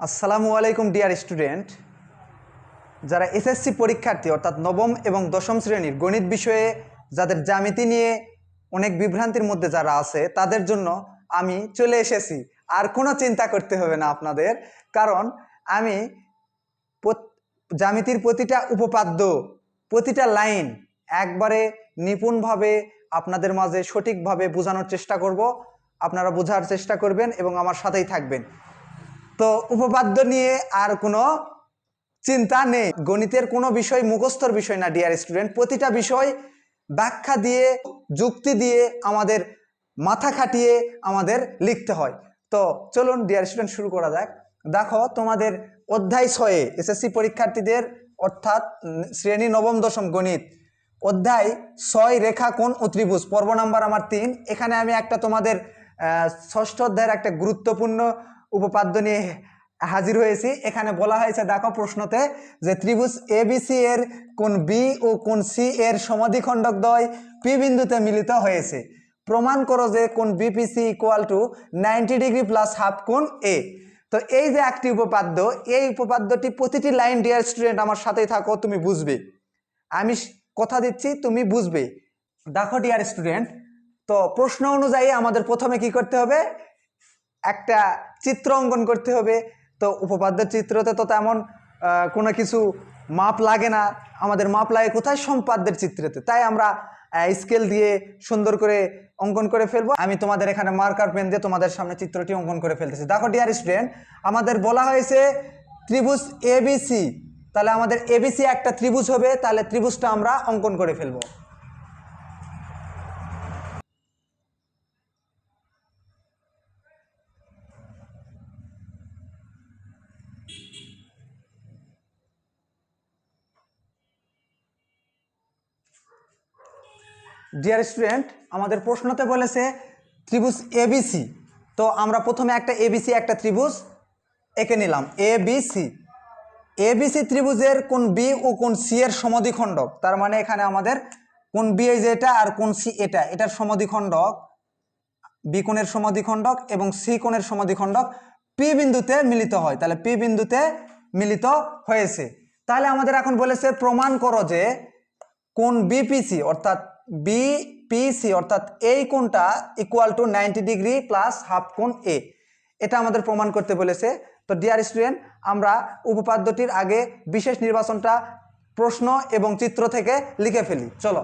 আসসালামু আলাইকুম, dear student. যারা এসএসসি পরীক্ষার্থী, অর্থাৎ নবম এবং দশম শ্রেণির গণিত বিষয়ে যাদের জ্যামিতি নিয়ে অনেক বিভ্রান্তির মধ্যে যারা আছে, তাদের জন্য আমি চলে এসেছি। আর কোনো চিন্তা করতে হবে না আপনাদের, কারণ আমি জ্যামিতির প্রতিটা উপপাদ্য, প্রতিটা লাইন একবারে নিপুণভাবে আপনাদের মাঝে সঠিকভাবে বোঝানোর চেষ্টা করব। আপনারা বোঝার চেষ্টা করবেন এবং আমার সাথেই থাকবেন। তো উপপাদ্য নিয়ে আর কোনো চিন্তা নেই। গণিতের কোনো বিষয় মুখস্থর বিষয় না ডিয়ার স্টুডেন্ট প্রতিটা বিষয় ব্যাখ্যা দিয়ে, যুক্তি দিয়ে আমাদের মাথা খাটিয়ে আমাদের লিখতে হয়। তো চলুন ডিয়ার স্টুডেন্ট শুরু করা যাক। দেখো, তোমাদের অধ্যায় ছয়ে এসএসসি পরীক্ষার্থীদের, অর্থাৎ শ্রেণি নবম দশম গণিত। অধ্যায় ছয় রেখা কোণ অত্রিভুজ পর্ব নাম্বার আমার তিন। এখানে আমি একটা তোমাদের ষষ্ঠ অধ্যায়ের একটা গুরুত্বপূর্ণ উপপাদ্য নিয়ে হাজির হয়েছি। এখানে বলা হয়েছে, দেখো প্রশ্নতে যে ত্রিভুজ এবিসি এর কোন বি ও কোন সি এর সমাধিখণ্ডক দ্বয় পি বিন্দুতে মিলিত হয়েছে। প্রমাণ করো যে কোন BPC equal to ninety degree plus half কোন এ। তো এই যে একটি উপপাদ্য, এই উপপাদ্যটি প্রতিটি লাইন ডিয়ার স্টুডেন্ট আমার সাথেই থাকো, তুমি বুঝবে। আমি কথা দিচ্ছি, তুমি বুঝবে। দেখো ডিয়ার স্টুডেন্ট তো প্রশ্ন অনুযায়ী আমাদের প্রথমে কি করতে হবে? একটা চিত্র অঙ্কন করতে হবে। তো উপপাদ্যের চিত্রতে তো তেমন কোনো কিছু মাপ লাগে না। আমাদের মাপ লাগে কোথায়? সম্পাদ্যের চিত্রতে। তাই আমরা স্কেল দিয়ে সুন্দর করে অঙ্কন করে ফেলব। আমি তোমাদের এখানে মার্কার পেন দিয়ে তোমাদের সামনে চিত্রটি অঙ্কন করে ফেলতেছি। দেখো ডিয়ার স্টুডেন্ট আমাদের বলা হয়েছে ত্রিভুজ এবিসি তাহলে আমাদের এবিসি একটা ত্রিভুজ হবে। তাহলে ত্রিভুজটা আমরা অঙ্কন করে ফেলব। ডিয়ার স্টুডেন্ট আমাদের প্রশ্নতে বলেছে ত্রিভুজ এবিসি তো আমরা প্রথমে একটা এবিসি একটা ত্রিভুজ এঁকে নিলাম। এ বি সি এবিসি ত্রিভুজের কোন বি ও কোন সি এর সমদ্বিখণ্ডক? তার মানে এখানে আমাদের কোন বি এই যে এটা আর কোন সি এটা। এটার সমদ্বিখণ্ডক বি কোণের সমদ্বিখণ্ডক এবং সি কোণের সমদ্বিখণ্ডক পি বিন্দুতে মিলিত হয়। তাহলে পি বিন্দুতে মিলিত হয়েছে। তাহলে আমাদের এখন বলেছে প্রমাণ করো যে কোন বিপিসি অর্থাৎ বিপিসি অর্থাৎ এই কোণটা equal to ninety degree plus half কোণ এ এটা আমাদের প্রমাণ করতে বলেছে। তো ডিয়ার স্টুডেন্ট আমরা উপপাদ্যটির আগে বিশেষ নির্বাচনটা প্রশ্ন এবং চিত্র থেকে লিখে ফেলি। চলো।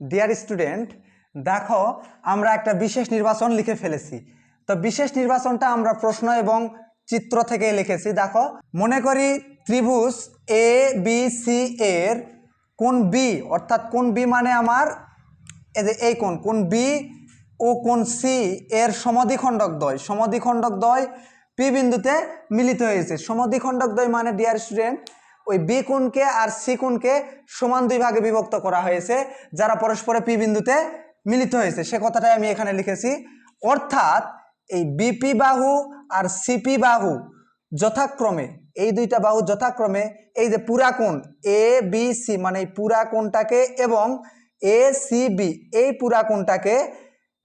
ডিয়ার স্টুডেন্ট দেখো, আমরা একটা বিশেষ নির্বাচন লিখে ফেলেছি। তো বিশেষ নির্বাচনটা আমরা প্রশ্ন এবং চিত্র থেকে লিখেছি। দেখো, মনে করি ত্রিভুজ এ বি সি এর কোন বি অর্থাৎ কোন বি মানে আমার, এই যে এই কোন কোন বি ও কোন সি এর সমাধিখণ্ডক দ্বয়। সমাধিখণ্ডক দ্বয় পি বিন্দুতে মিলিত হয়েছে। সমাধিখণ্ডক দ্বয় মানে ডিয়ার স্টুডেন্ট ওই বি কোণকে আর সি কোণকে সমান দুই ভাগে বিভক্ত করা হয়েছে, যারা পরস্পরে পি বিন্দুতে মিলিত হয়েছে। সে কথাটাই আমি এখানে লিখেছি। অর্থাৎ এই বিপি বাহু আর সিপি বাহু যথাক্রমে, এই দুইটা বাহু যথাক্রমে, এই যে পুরা কোণ এ বি সি মানে এই পুরা কোণটাকে এবং এ সি বি এই পুরা কোণটাকে,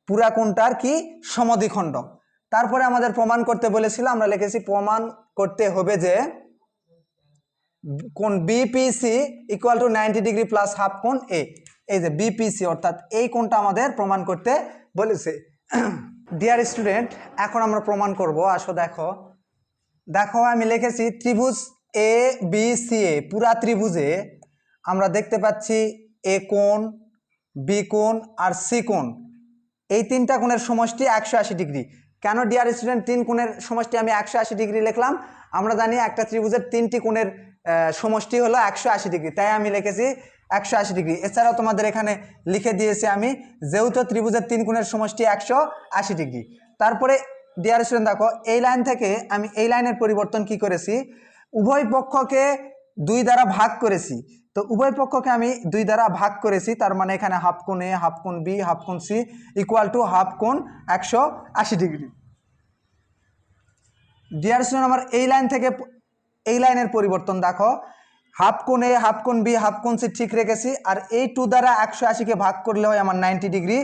পুরা কোণটার কি? সমদ্বিখণ্ডক তারপরে আমাদের প্রমাণ করতে বলেছিল, আমরা লিখেছি প্রমাণ করতে হবে যে কোন BPC equal to ninety degree plus half কোন এ এই যে বিপিসি অর্থাৎ এই কোণটা আমাদের প্রমাণ করতে বলেছে। ডিয়ার স্টুডেন্ট এখন আমরা প্রমাণ করব। আসো দেখো। দেখো, আমি লিখেছি ত্রিভুজ এ বি সি এ পুরা ত্রিভুজে আমরা দেখতে পাচ্ছি এ কোণ বি কোণ আর সি কোণ। এই তিনটা কোণের সমষ্টি একশো আশি ডিগ্রি। কেন ডিয়ার স্টুডেন্ট তিন কোণের সমষ্টি আমি একশো আশি ডিগ্রি লিখলাম? আমরা জানি একটা ত্রিভুজের তিনটি কোণের সমষ্টি হলো একশো আশি ডিগ্রি। তাই আমি লিখেছি একশো আশি ডিগ্রি। এছাড়াও তোমাদের এখানে লিখে দিয়েছি আমি যেহেতু ত্রিভুজের তিন কোণের সমষ্টি একশো আশি ডিগ্রি। তারপরে ডিয়ার স্টুডেন্ট দেখো, এই লাইন থেকে আমি এই লাইনের পরিবর্তন কি করেছি? উভয় পক্ষকে দুই দ্বারা ভাগ করেছি। তো উভয় পক্ষকে আমি দুই দ্বারা ভাগ করেছি, তার মানে এখানে হাফ কোণ A half B half C equal to half কোণ একশো আশি ডিগ্রি। ডিয়ার স্টুডেন্ট আমার এই লাইন থেকে, এই লাইনের পরিবর্তন, দেখো হাফ কোণ এ, হাফ কোণ বি, হাফ কোণ সি ঠিক রেখেছি। আর এই টু দ্বারা একশো আশিকে ভাগ করলে হয় আমার নাইনটি ডিগ্রি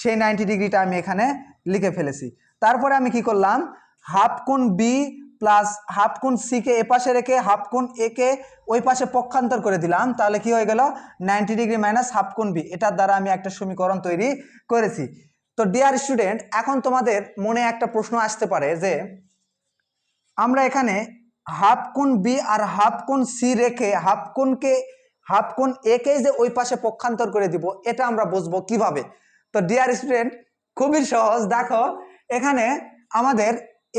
সেই নাইনটি ডিগ্রিটা আমি এখানে লিখে ফেলেছি। তারপরে আমি কি করলাম? হাফ কোণ বি প্লাস হাফ কোণ সিকে এ পাশে রেখে হাফ কোণ এ কে ওই পাশে পক্ষান্তর করে দিলাম। তাহলে কি হয়ে গেল? নাইনটি ডিগ্রি মাইনাস হাফ কোণ বি এটার দ্বারা আমি একটা সমীকরণ তৈরি করেছি। তো ডিয়ার স্টুডেন্ট এখন তোমাদের মনে একটা প্রশ্ন আসতে পারে যে, আমরা এখানে হাফ কোণ বি আর হাফ কোণ সি রেখে হাফ কোণকে, হাফ কোণ একে যে ওই পাশে পক্ষান্তর করে দিব, এটা আমরা বুঝব কীভাবে? তো ডিয়ার স্টুডেন্ট খুবই সহজ। দেখো, এখানে আমাদের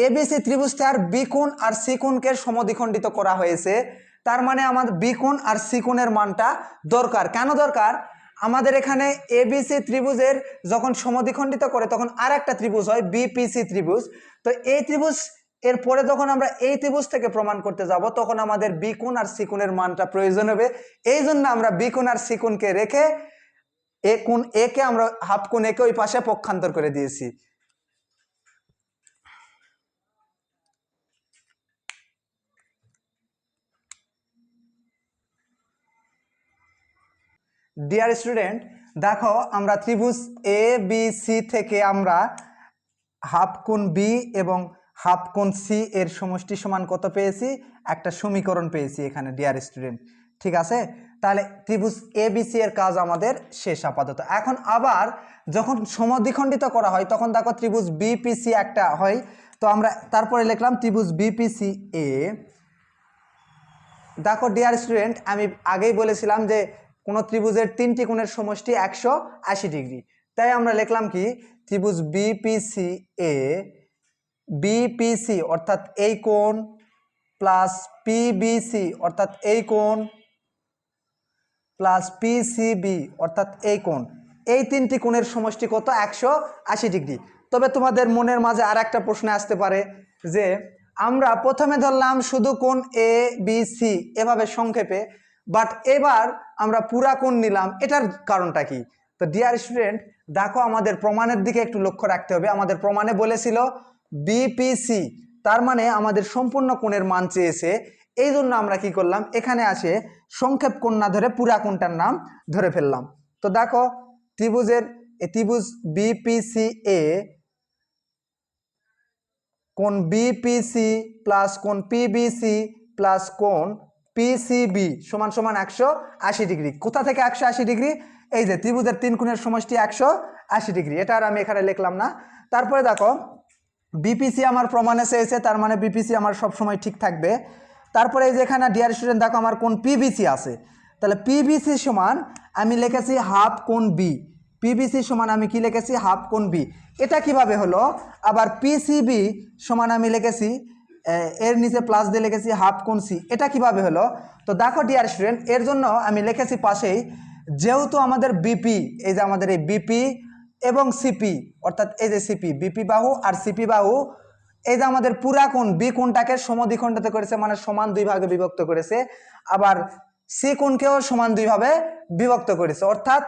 এবিসি ত্রিভুজটা আর বি কোণ আর সি কোণকে সমদ্বিখণ্ডিত করা হয়েছে। তার মানে আমাদের বি কোণ আর সি কোণের মানটা দরকার। কেন দরকার? আমাদের এখানে এবিসি ত্রিভুজের যখন সমদ্বিখণ্ডিত করে, তখন আর একটা ত্রিভুজ হয় বিপিসি ত্রিভুজ। তো এই ত্রিভুজ এরপরে যখন আমরা এই ত্রিভুজ থেকে প্রমাণ করতে যাব, তখন আমাদের বি কোণ আর সি কোণের মানটা প্রয়োজন হবে। এই জন্য আমরা বি কোণ আর সি কোণকে রেখে এ কোণ একে আমরা হাফ কোণ একে ওই পাশে পক্ষান্তর করে দিয়েছি। ডিয়ার স্টুডেন্ট দেখো আমরা ত্রিভুজ এ বি সি থেকে আমরা হাফ কোণ বি এবং হাফ কোণ সি এর সমষ্টি সমান কত পেয়েছি? একটা সমীকরণ পেয়েছি এখানে ডিয়ার স্টুডেন্ট ঠিক আছে? তাহলে ত্রিভুজ এ বি সি এর কাজ আমাদের শেষ আপাতত। এখন আবার যখন সমদ্বিখণ্ডিত করা হয়, তখন দেখো ত্রিভুজ বিপিসি একটা হয়। তো আমরা তারপরে লিখলাম ত্রিভুজ বিপিসি এ দেখো ডিয়ার স্টুডেন্ট আমি আগেই বলেছিলাম যে কোনো ত্রিভুজের তিনটি কোণের সমষ্টি একশো আশি ডিগ্রি। তাই আমরা লিখলাম কি? ত্রিভুজ বিপিসি এ বিপিসি অর্থাৎ এই কোণ প্লাস পিবিসি অর্থাৎ এই কোণ প্লাস পিসিবি অর্থাৎ এই কোণ। এই তিনটি কোণের সমষ্টি কত? একশো আশি ডিগ্রি। তবে তোমাদের মনের মাঝে আর একটা প্রশ্ন আসতে পারে যে, আমরা প্রথমে ধরলাম শুধু কোণ এ বি সি এভাবে সংক্ষেপে বাট এবার আমরা পুরা কোণ নিলাম। এটার কারণটা কি? তো ডিয়ার স্টুডেন্ট দেখো আমাদের প্রমাণের দিকে একটু লক্ষ্য রাখতে হবে। আমাদের প্রমাণে বলেছিল বিপিসি তার মানে আমাদের সম্পূর্ণ কোণের মান চেয়েছে। এই জন্য আমরা কি করলাম? এখানে আসে সংক্ষেপ কোণ না ধরে পুরা কোণটার নাম ধরে ফেললাম। তো দেখো, ত্রিভুজের ত্রিভুজ বিপিসি এ কোণ বিপিসি প্লাস কোণ পিবিসি প্লাস কোন পিসিবি সমান সমান একশো আশি ডিগ্রি। কোথা থেকে একশো আশি ডিগ্রি? এই যে ত্রিভুজের তিন কোণের সমষ্টি একশো আশি ডিগ্রি। এটা আর আমি এখানে লিখলাম না। তারপরে দেখো বিপিসি আমার প্রমাণে চেয়েছে, তার মানে বিপিসি আমার সব সময় ঠিক থাকবে। তারপরে এই যে এখানে ডিয়ার স্টুডেন্ট দেখো আমার কোন পিবিসি আছে। তাহলে পিবিসি সমান আমি লিখেছি হাফ কোন বি পিবিসি সমান আমি কি লিখেছি? হাফ কোন বি এটা কীভাবে হলো? আবার পিসিবি সমান আমি লিখেছি এর নিচে প্লাস দিয়ে লিখেছি হাফ কোন সি এটা কীভাবে হলো? তো দেখো ডিয়ার স্টুডেন্ট এর জন্য আমি লিখেছি পাশেই, যেহেতু আমাদের বিপি এই যে আমাদের এই বিপি এবং সিপি অর্থাৎ এই যে সিপি বিপি বাহু আর সিপি বাহু, এই যে আমাদের পুরা কোণ বি কোণটাকে সমদ্বিখণ্ডিত করেছে মানে সমান দুই ভাগে বিভক্ত করেছে। আবার সি কোণকেও সমান দুই ভাবে বিভক্ত করেছে। অর্থাৎ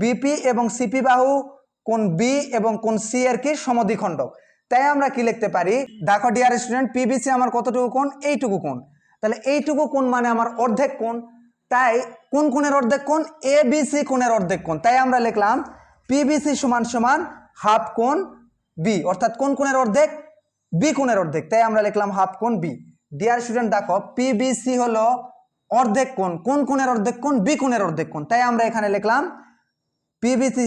বিপি এবং সিপি বাহু কোন বি এবং কোন সি এর কি? সমদ্বিখণ্ডক। তাই আমরা কি লিখতে পারি? দেখো ডিয়ার স্টুডেন্ট পিবিসি আমার কতটুকু কোণ? এইটুকু কোণ। তাহলে এইটুকু কোণ মানে আমার অর্ধেক কোণ। তাই কোন কোণের অর্ধেক কোণ? এ বি সি কোণের অর্ধেক কোণ। তাই আমরা লিখলাম পিবিসি সমান সমান হাফ কোণ বি অর্থাৎ কোন কোণের অর্ধেক? বি কোণের অর্ধেক। তাই আমরা লিখলাম হাফ কোণ বি ডিয়ার স্টুডেন্ট দেখো পিবিসি হলো অর্ধেক কোণ। কোন কোণের অর্ধেক কোণ? বি কোণের অর্ধেক কোণ। তাই আমরা এখানে লিখলাম পিবিসি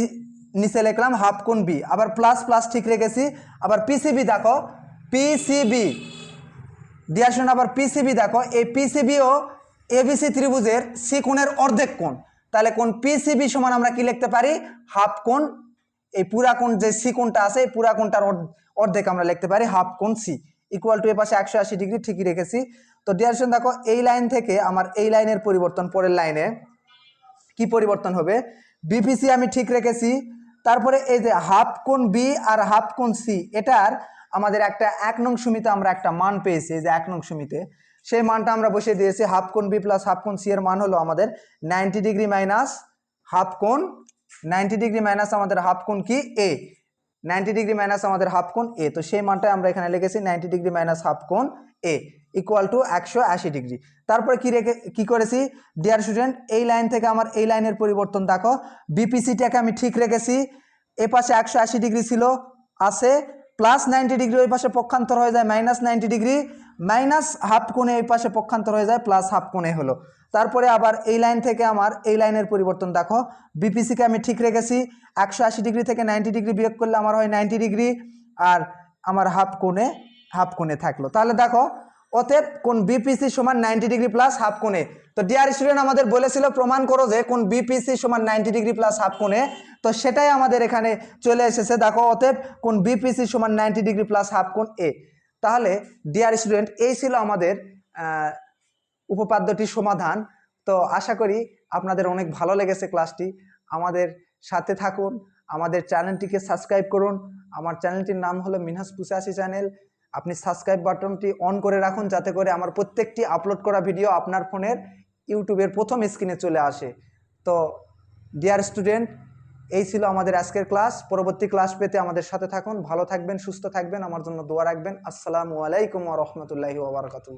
নিচে লিখলাম হাফ কোণ বি আবার প্লাস প্লাস ঠিক রেখেছি। আবার পিসিবি দেখো পিসিবি ডিয়ার স্টুডেন্ট আবার পিসিবি দেখো, এই পিসিবিও এবিসি ত্রিভুজের সি কোণের অর্ধেক কোণ। তাহলে কোন পিসিবি সমান আমরা কি লিখতে পারি? হাফ কোণ এই পুরা যে সি কোণটা আছে, এই পুরা কোণটার অর্ধেক আমরা লিখতে পারি হাফ কোণ সি। ইকুয়াল টু এ পাশে একশো আশি ডিগ্রি ঠিকই রেখেছি। তো ডিয়ার স্টুডেন্ট দেখো, এই লাইন থেকে আমার এই লাইনের পরিবর্তন পরের লাইনে কি পরিবর্তন হবে? বিপিসি আমি ঠিক রেখেছি। তারপরে এই যে হাফ কোণ বি আর হাফ কোণ সি এটার আমাদের একটা এক নং সুমিতে আমরা একটা মান পেয়েছি যে এক নং সুমিতে। সেই মানটা আমরা বসিয়ে দিয়েছি, হাফ কোণ বি প্লাস হাফ কোণ সি এর মান হলো আমাদের নাইনটি ডিগ্রি মাইনাস হাফ কোণ নাইনটি ডিগ্রি মাইনাস আমাদের হাফ কোণ কি? এ নাইনটি ডিগ্রি মাইনাস আমাদের হাফ কোণ এ তো সেই মানটাই আমরা এখানে লিখেছি নাইনটি ডিগ্রি মাইনাস হাফ কোণ এ ইকুয়াল টু একশো আশি ডিগ্রি। তারপরে কি রেখে, কি করেছি? ডিয়ার স্টুডেন্ট এই লাইন থেকে আমার এই লাইনের পরিবর্তন দেখো। বিপিসিটাকে আমি ঠিক রেখেছি। এ পাশে একশো আশি ডিগ্রি ছিল, আছে। প্লাস নাইনটি ডিগ্রি ওই পাশে পক্ষান্তর হয়ে যায় minus ninety degree. Minus half কোণে এই পাশে পক্ষান্তর হয়ে যায় প্লাস হাফ কোণে হলো। তারপরে আবার এই লাইন থেকে আমার এই লাইনের পরিবর্তন দেখো। বিপিসিকে আমি ঠিক রেখেছি, একশো আশি ডিগ্রি থেকে নাইনটি ডিগ্রি বিয়োগ করলে আমার হয় নাইনটি ডিগ্রি, আর আমার হাফ কোণে হাফ কোণে থাকল। তাহলে দেখো, অতএব কোন বিপিসি সমান নাইনটি ডিগ্রি প্লাস হাফ কোণে। তো ডিয়ার স্টুডেন্ট আমাদের বলেছিল, প্রমাণ করো যে কোন বিপিসি সমান নাইনটি ডিগ্রি প্লাস হাফ কোণে। তো সেটাই আমাদের এখানে চলে এসেছে। দেখো, অতএব কোন বিপিসি সমান নাইনটি ডিগ্রি প্লাস হাফ কোণ এ তাহলে ডিয়ার স্টুডেন্ট এই ছিল আমাদের উপপাদ্যটির সমাধান। তো আশা করি আপনাদের অনেক ভালো লেগেছে ক্লাসটি। আমাদের সাথে থাকুন, আমাদের চ্যানেলটিকে সাবস্ক্রাইব করুন। আমার চ্যানেলটির নাম হলো মিনহাস পুষাশি চ্যানেল। আপনি সাবস্ক্রাইব বাটনটি অন করে রাখুন, যাতে করে আমার প্রত্যেকটি আপলোড করা ভিডিও আপনার ফোনের ইউটিউবের প্রথম স্ক্রিনে চলে আসে। তো ডিয়ার স্টুডেন্ট এই ছিল আমাদের আজকের ক্লাস। পরবর্তী ক্লাস পেতে আমাদের সাথে থাকুন। ভালো থাকবেন, সুস্থ থাকবেন। আমার জন্য দোয়া রাখবেন। আসসালামু আলাইকুম রহমতুল্লাহি ওবরাকাতুহ